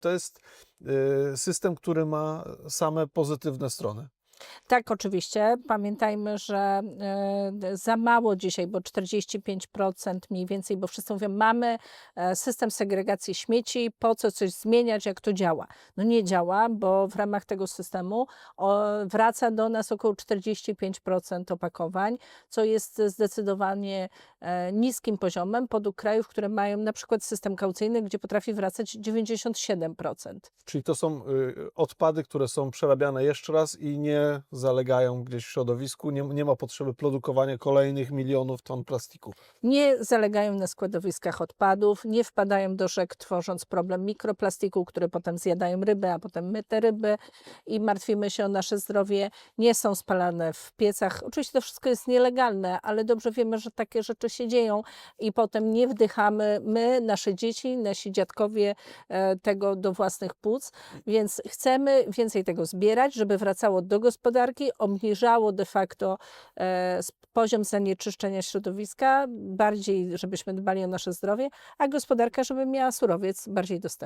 to jest y, system, który ma same pozytywne strony. Tak, oczywiście. Pamiętajmy, że e, za mało dzisiaj, bo 45% mniej więcej, bo wszyscy mówią, mamy e, system segregacji śmieci, po co coś zmieniać, jak to działa. No nie działa, bo w ramach tego systemu wraca do nas około 45% opakowań, co jest zdecydowanie e, niskim poziomem podług krajów, które mają na przykład system kaucyjny, gdzie potrafi wracać 97%. Czyli to są y, odpady, które są przerabiane jeszcze raz i nie zalegają gdzieś w środowisku. Nie, nie ma potrzeby produkowania kolejnych milionów ton plastiku. nie zalegają na składowiskach odpadów, nie wpadają do rzek, tworząc problem mikroplastiku, które potem zjadają ryby, a potem my te ryby i martwimy się o nasze zdrowie. Nie są spalane w piecach. Oczywiście to wszystko jest nielegalne, ale dobrze wiemy, że takie rzeczy się dzieją i potem nie wdychamy my, nasze dzieci, nasi dziadkowie e, tego do własnych płuc, więc chcemy więcej tego zbierać, żeby wracało do gospodarki, obniżało de facto e, poziom zanieczyszczenia środowiska, bardziej żebyśmy dbali o nasze zdrowie, a gospodarka, żeby miała surowiec bardziej dostępny.